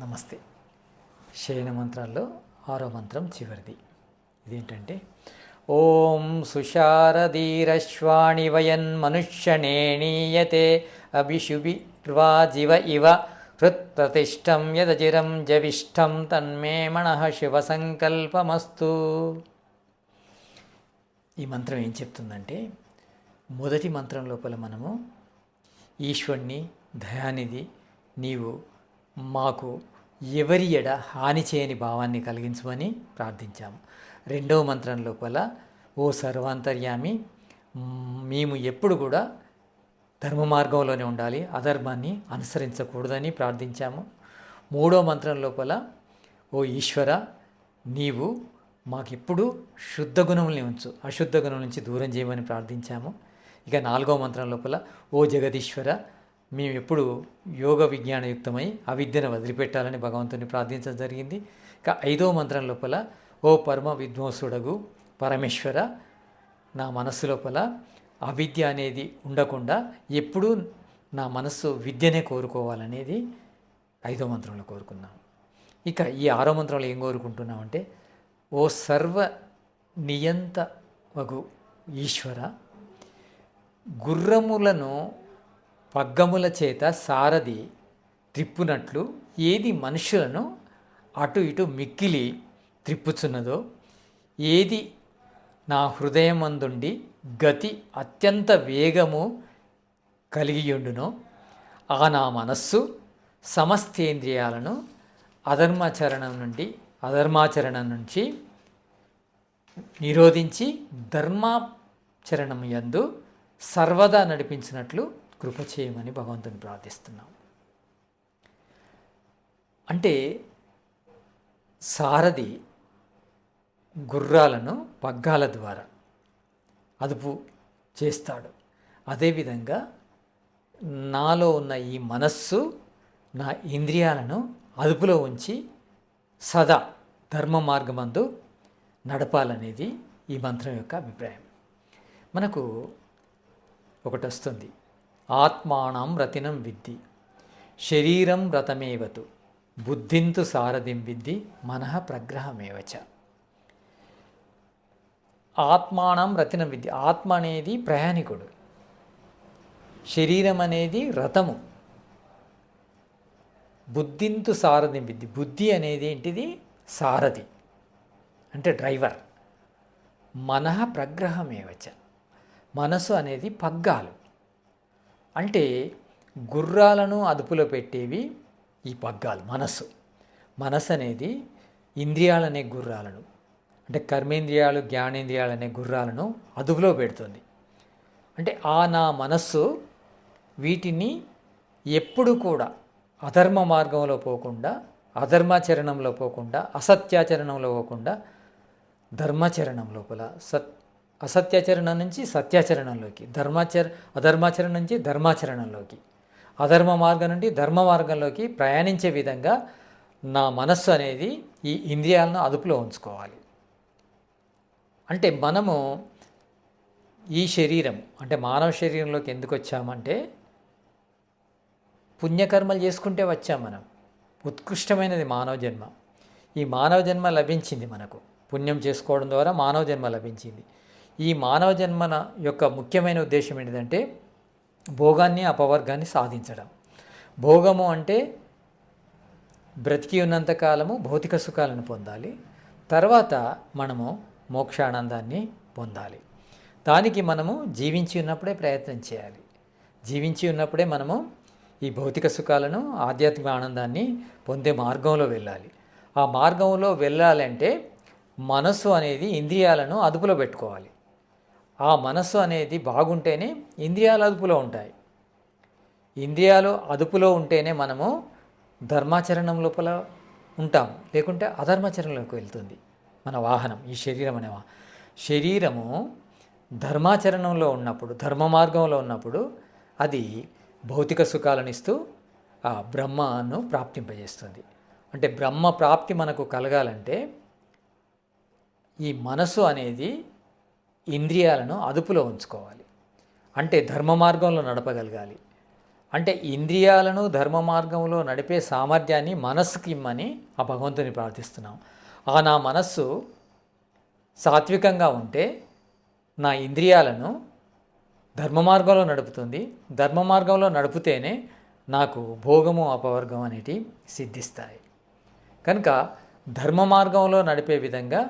నమస్తే. శయన మంత్రాల్లో ఆరో మంత్రం చివరిది. ఇదేంటంటే ఓం సుషారధీరశ్వాణి వయన్ మనుష్యనేణీయతే అభిషుభిర్వాజివ ఇవ హృత్ప్రతిష్టం యదజిరం జవిష్టం తన్మే మణ శివసంకల్పమస్తు. ఈ మంత్రం ఏం చెప్తుందంటే మొదటి మంత్రం లోపల మనము ఈశ్వరుని దయానిధి నీవు మాకు ఎవరి ఎడ హాని చేయని భావాన్ని కలిగించమని ప్రార్థించాము. రెండవ మంత్రం లోపల ఓ సర్వాంతర్యామి మేము ఎప్పుడు కూడా ధర్మ మార్గంలోనే ఉండాలి అధర్మాన్ని అనుసరించకూడదని ప్రార్థించాము. మూడో మంత్రం లోపల ఓ ఈశ్వర నీవు మాకెప్పుడు శుద్ధ గుణముల్ని ఉంచు అశుద్ధ గుణం నుంచి దూరం చేయమని ప్రార్థించాము. ఇక నాలుగో మంత్రం లోపల ఓ జగదీశ్వర మేము ఎప్పుడు యోగ విజ్ఞానయుక్తమై అవిద్యను వదిలిపెట్టాలని భగవంతుని ప్రార్థించడం జరిగింది. ఇక ఐదో మంత్రం లోపల ఓ పరమ విద్వాంసుడగు పరమేశ్వర నా మనస్సు లోపల అవిద్య అనేది ఉండకుండా ఎప్పుడూ నా మనస్సు విద్యనే కోరుకోవాలనేది ఐదో మంత్రంలో కోరుకున్నాం. ఇక ఈ ఆరో మంత్రంలో ఏం కోరుకుంటున్నామంటే ఓ సర్వ నియంత వగు ఈశ్వర గుర్రములను పగ్గముల చేత సారథి త్రిప్పునట్లు ఏది మనుషులను అటు ఇటు మిక్కిలి త్రిప్పుచున్నదో ఏది నా హృదయమందుండి గతి అత్యంత వేగము కలిగియుండునో ఆ నా మనస్సు సమస్తేంద్రియాలను అధర్మాచరణం నుండి అధర్మాచరణం నుంచి నిరోధించి ధర్మాచరణం యందు సర్వదా నడిపించినట్లు కృప చేయమని భగవంతుని ప్రార్థిస్తున్నాం. అంటే సారథి గుర్రాలను పగ్గాల ద్వారా అదుపు చేస్తాడు. అదేవిధంగా నాలో ఉన్న ఈ మనస్సు నా ఇంద్రియాలను అదుపులో ఉంచి సదా ధర్మ మార్గమందు నడపాలనేది ఈ మంత్రం యొక్క అభిప్రాయం. మనకు ఒకటి వస్తుంది. ఆత్మానం రతినం విద్ది శరీరం రతమేవతు. బుద్ధింతు సారథిం విద్ది మనః ప్రగ్రహమేవచ. ఆత్మానం రతినం విద్య ఆత్మ అనేది ప్రయాణికుడు. శరీరం అనేది రథము బుద్ధింతు సారథిం విద్ధి. బుద్ధి అనేది ఏంటిది? సారథి. అంటే డ్రైవర్. మనః ప్రగ్రహమేవచ. మనసు అనేది పగ్గాలు. అంటే గుర్రాలను అదుపులో పెట్టేవి ఈ పగ్గాలు మనస్సు. మనసు అనేది ఇంద్రియాలనే గుర్రాలను అంటే కర్మేంద్రియాలు జ్ఞానేంద్రియాలు అనే గుర్రాలను అదుపులో పెడుతుంది. అంటే ఆ నా మనస్సు వీటిని ఎప్పుడు కూడా అధర్మ మార్గంలో పోకుండా అధర్మాచరణంలో పోకుండా అసత్యాచరణంలో పోకుండా ధర్మాచరణం లోపల సత్ అసత్యాచరణ నుంచి సత్యాచరణలోకి ధర్మాచర అధర్మాచరణ నుంచి ధర్మాచరణలోకి అధర్మ మార్గం నుండి ధర్మ మార్గంలోకి ప్రయాణించే విధంగా నా మనస్సు అనేది ఈ ఇంద్రియాలను అదుపులో ఉంచుకోవాలి. అంటే మనము ఈ శరీరం అంటే మానవ శరీరంలోకి ఎందుకు వచ్చామంటే పుణ్యకర్మలు చేసుకుంటే వచ్చాం మనం. ఉత్కృష్టమైనది మానవ జన్మ. ఈ మానవ జన్మ లభించింది మనకు. పుణ్యం చేసుకోవడం ద్వారా మానవ జన్మ లభించింది. ఈ మానవ జన్మన యొక్క ముఖ్యమైన ఉద్దేశం ఏంటిదంటే భోగాన్ని అపవర్గాన్ని సాధించడం. భోగము అంటే బ్రతికి ఉన్నంత కాలము భౌతిక సుఖాలను పొందాలి. తర్వాత మనము మోక్షానందాన్ని పొందాలి. దానికి మనము జీవించి ఉన్నప్పుడే ప్రయత్నం చేయాలి. జీవించి ఉన్నప్పుడే మనము ఈ భౌతిక సుఖాలను ఆధ్యాత్మిక ఆనందాన్ని పొందే మార్గంలో వెళ్ళాలి. ఆ మార్గంలో వెళ్ళాలంటే మనస్సు అనేది ఇంద్రియాలను అదుపులో పెట్టుకోవాలి. ఆ మనస్సు అనేది బాగుంటేనే ఇంద్రియాలు అదుపులో ఉంటాయి. ఇంద్రియాలు అదుపులో ఉంటేనే మనము ధర్మాచరణం లోపల ఉంటాం. లేకుంటే అధర్మాచరణలోకి వెళ్తుంది మన వాహనం ఈ శరీరం అనే శరీరము ధర్మాచరణంలో ఉన్నప్పుడు ధర్మ మార్గంలో ఉన్నప్పుడు అది భౌతిక సుఖాలను ఇస్తూ ఆ బ్రహ్మను ప్రాప్తింపజేస్తుంది. అంటే బ్రహ్మ ప్రాప్తి మనకు కలగాలంటే ఈ మనసు అనేది ఇంద్రియాలను అదుపులో ఉంచుకోవాలి. అంటే ధర్మ మార్గంలో నడపగలగాలి. అంటే ఇంద్రియాలను ధర్మ మార్గంలో నడిపే సామర్థ్యాన్ని మనస్సుకి ఇమ్మని ఆ భగవంతుని ప్రార్థిస్తున్నాం. ఆ నా మనస్సు సాత్వికంగా ఉంటే నా ఇంద్రియాలను ధర్మ మార్గంలో నడుపుతుంది. ధర్మ మార్గంలో నడిపితేనే నాకు భోగము అపవర్గం అనేటివి సిద్ధిస్తాయి. కనుక ధర్మ మార్గంలో నడిపే విధంగా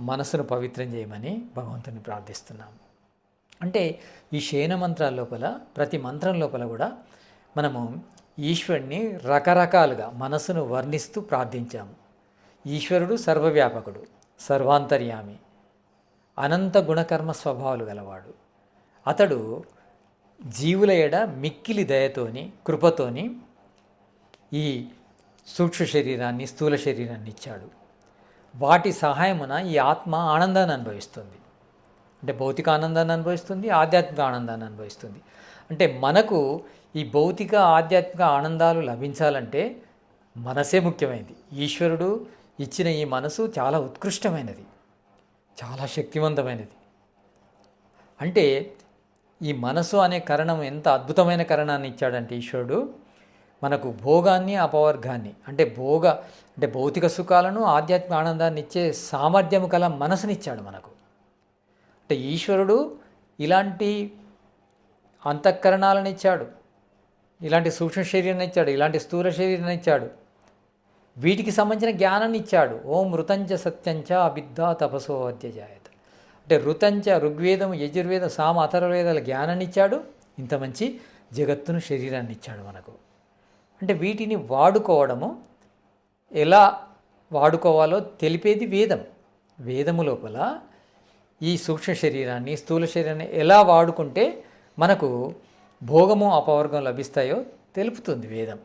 మనసును పవిత్రం చేయమని భగవంతుని ప్రార్థిస్తున్నాము. అంటే ఈ శయన మంత్రాల లోపల ప్రతి మంత్రం లోపల కూడా మనము ఈశ్వరుణ్ణి రకరకాలుగా మనసును వర్ణిస్తూ ప్రార్థించాము. ఈశ్వరుడు సర్వవ్యాపకుడు సర్వాంతర్యామి అనంత గుణకర్మ స్వభావాలు గలవాడు. అతడు జీవుల ఎడ మిక్కిలి దయతోని కృపతోని ఈ సూక్ష్మ శరీరాన్ని స్థూల శరీరాన్ని ఇచ్చాడు. వాటి సహాయమున ఈ ఆత్మ ఆనందాన్ని అనుభవిస్తుంది. అంటే భౌతిక ఆనందాన్ని అనుభవిస్తుంది ఆధ్యాత్మిక ఆనందాన్ని అనుభవిస్తుంది. అంటే మనకు ఈ భౌతిక ఆధ్యాత్మిక ఆనందాలు లభించాలంటే మనసే ముఖ్యమైనది. ఈశ్వరుడు ఇచ్చిన ఈ మనసు చాలా ఉత్కృష్టమైనది. చాలా శక్తివంతమైనది. అంటే ఈ మనసు అనే కరణం ఎంత అద్భుతమైన కరణాన్ని ఇచ్చాడంటే ఈశ్వరుడు మనకు భోగాన్ని అపవర్గాన్ని అంటే భోగ అంటే భౌతిక సుఖాలను ఆధ్యాత్మిక ఆనందాన్ని ఇచ్చే సామర్థ్యం కల మనసునిచ్చాడు మనకు. అంటే ఈశ్వరుడు ఇలాంటి అంతఃకరణాలను ఇచ్చాడు ఇలాంటి సూక్ష్మ శరీరాన్ని ఇచ్చాడు ఇలాంటి స్థూల శరీరాన్ని ఇచ్చాడు వీటికి సంబంధించిన జ్ఞానాన్ని ఇచ్చాడు ఓం మృతంచ సత్యంచ అవిద్యా తపసో అధ్యజాయత. అంటే ఋతంచ ఋగ్వేదం యజుర్వేదం సామ అథర్వేదాల జ్ఞానాన్ని ఇచ్చాడు ఇంత మంచి జగత్తును శరీరాన్ని ఇచ్చాడు మనకు. అంటే వీటిని వాడుకోవడము ఎలా వాడుకోవాలో తెలిపేది వేదం. వేదము లోపల ఈ సూక్ష్మ శరీరాన్ని స్థూల శరీరాన్ని ఎలా వాడుకుంటే మనకు భోగము అపవర్గం లభిస్తాయో తెలుపుతుంది వేదం.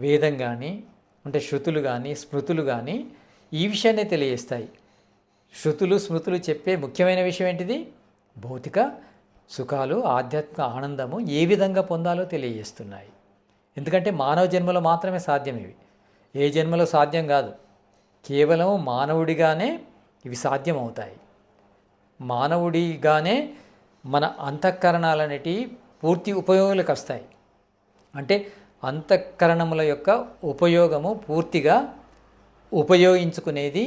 వేదం కానీ అంటే శృతులు కానీ స్మృతులు కానీ ఈ విషయాన్ని తెలియజేస్తాయి. శృతులు స్మృతులు చెప్పే ముఖ్యమైన విషయం ఏంటిది? భౌతిక సుఖాలు ఆధ్యాత్మిక ఆనందము ఏ విధంగా పొందాలో తెలియజేస్తున్నాయి. ఎందుకంటే మానవ జన్మలో మాత్రమే సాధ్యం ఇవి. ఏ జన్మలో సాధ్యం కాదు. కేవలం మానవుడిగానే ఇవి సాధ్యం అవుతాయి మానవుడిగానే మన అంతఃకరణాలనేటి పూర్తి ఉపయోగాలకు వస్తాయి. అంటే అంతఃకరణముల యొక్క ఉపయోగము పూర్తిగా ఉపయోగించుకునేది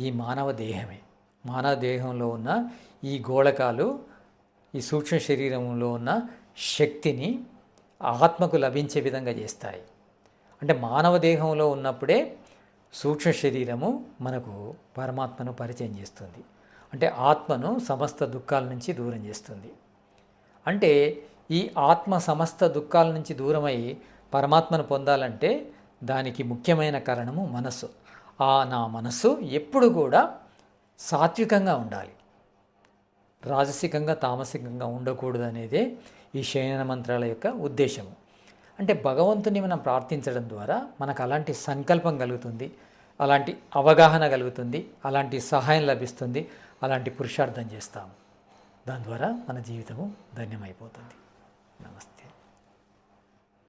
ఈ మానవ దేహమే. మానవ దేహంలో ఉన్న ఈ గోళకాలు ఈ సూక్ష్మ శరీరంలో ఉన్న శక్తిని ఆత్మకు లభించే విధంగా చేస్తాయి. అంటే మానవ దేహంలో ఉన్నప్పుడే సూక్ష్మ శరీరము మనకు పరమాత్మను పరిచయం చేస్తుంది. అంటే ఆత్మను సమస్త దుఃఖాల నుంచి దూరం చేస్తుంది. అంటే ఈ ఆత్మ సమస్త దుఃఖాల నుంచి దూరమై పరమాత్మను పొందాలంటే దానికి ముఖ్యమైన కారణము మనస్సు. ఆ నా మనస్సు ఎప్పుడు కూడా సాత్వికంగా ఉండాలి. రాజసికంగా తామసికంగా ఉండకూడదు అనేదే ఈ శయన మంత్రాల యొక్క ఉద్దేశము. అంటే భగవంతుని మనం ప్రార్థించడం ద్వారా మనకు అలాంటి సంకల్పం కలుగుతుంది అలాంటి అవగాహన కలుగుతుంది అలాంటి సహాయం లభిస్తుంది అలాంటి పురుషార్థం చేస్తాము. దాని ద్వారా మన జీవితము ధన్యమైపోతుంది. నమస్తే.